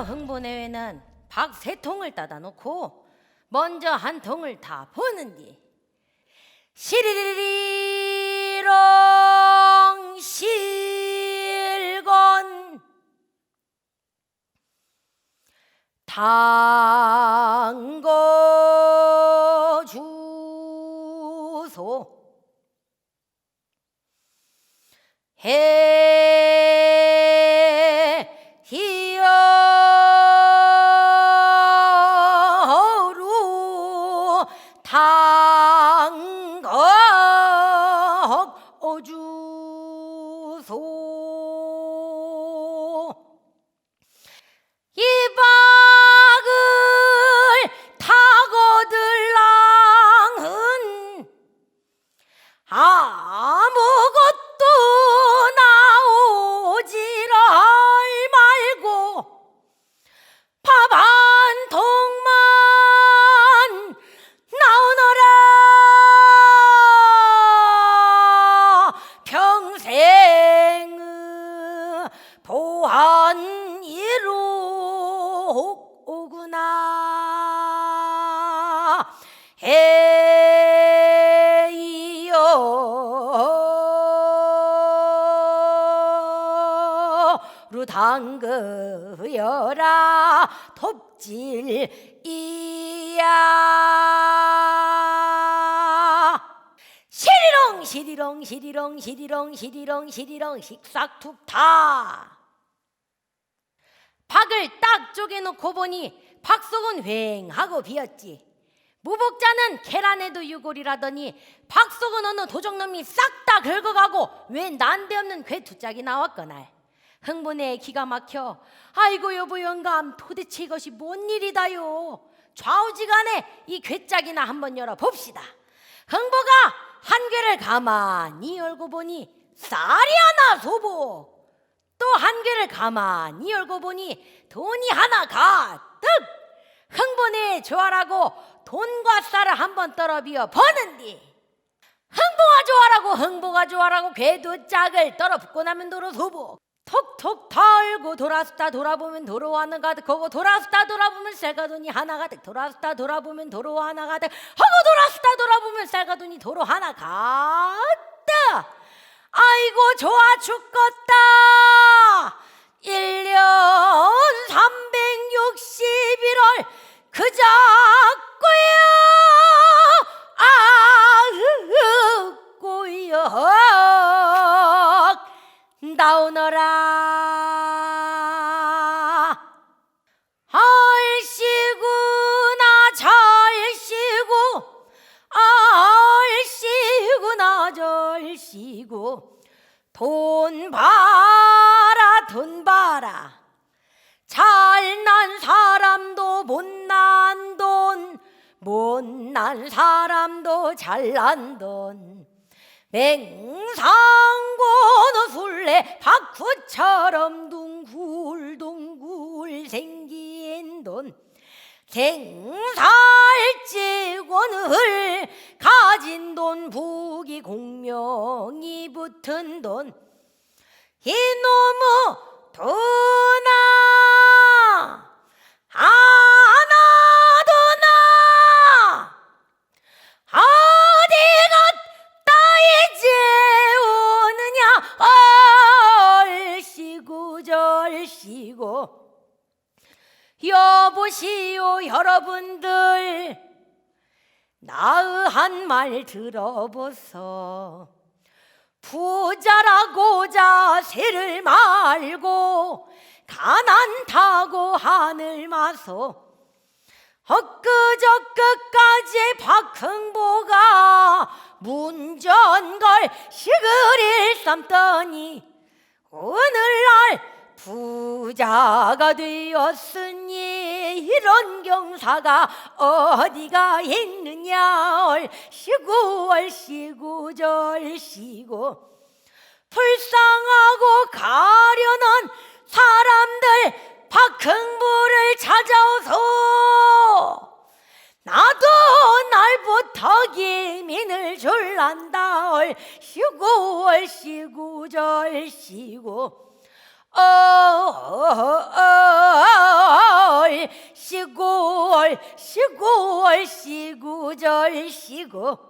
먼저 흥분해외는 박 세 통을 따다 놓고 먼저 한 통을 다 보는디. 시리리리롱 실건 당거 주소. 해 이로 오구나. 에이요 루당그여라 톱질이야. 시리롱 시리롱 시리롱 시리롱 시리롱 시리롱 식삭툭타 박을 딱 쪼개놓고 보니 박속은 휑하고 비었지. 무복자는 계란에도 유골이라더니 박속은 어느 도적놈이 싹 다 긁어가고 왜 난데없는 괴투짝이 나왔거날. 흥분에 기가 막혀 아이고 여보 영감 도대체 이것이 뭔 일이다요? 좌우지간에 이 괴짝이나 한번 열어봅시다. 흥보가 한 괴를 가만히 열고 보니 쌀이 하나 소복 또한 개를 가만히 열고 보니 돈이 하나 가득! 흥분에 좋아라고 돈과 쌀을 한번 떨어비어 버는디! 흥보가 좋아라고 흥보가 좋아라고 궤도 짝을 떨어붙고 나면 도로 소복 톡톡 털고 돌아서다 돌아보면 도로 하나 가득! 하고 돌아서다 돌아보면 쌀가 돈이 하나 가득! 돌아서다 돌아보면 도로 하나 가득! 하고 돌아서다 돌아보면 쌀가 돈이 도로 하나 가득! 아이고 좋아 죽겠다 나오너라. 알씨구나 잘씨구. 알씨구나 절씨구. 돈 봐라 돈 봐라. 잘난 사람도 못난 돈 못난 사람도 잘난 돈 맹상고도 술래 박후처럼 둥글둥글 생긴 돈. 생살찌고는 가진 돈 부기 공명이 붙은 돈. 이놈의 여보시오 여러분들. 나의 말 들어보소. 부자라고자 새를 말고 가난 타고 하늘 마소. 엊그저께까지 박흥보가 문전걸 시그릴 삼더니 오늘날 부자가 되었으니 이런 경사가 어디가 있느냐? 얼씨구 얼씨구 절씨구. 불쌍하고 가련한 사람들 박흥부를 찾아오소. 나도 날부터 기민을 줄란다. 얼씨구 얼씨구 절씨구 시골 시골 시구절 시구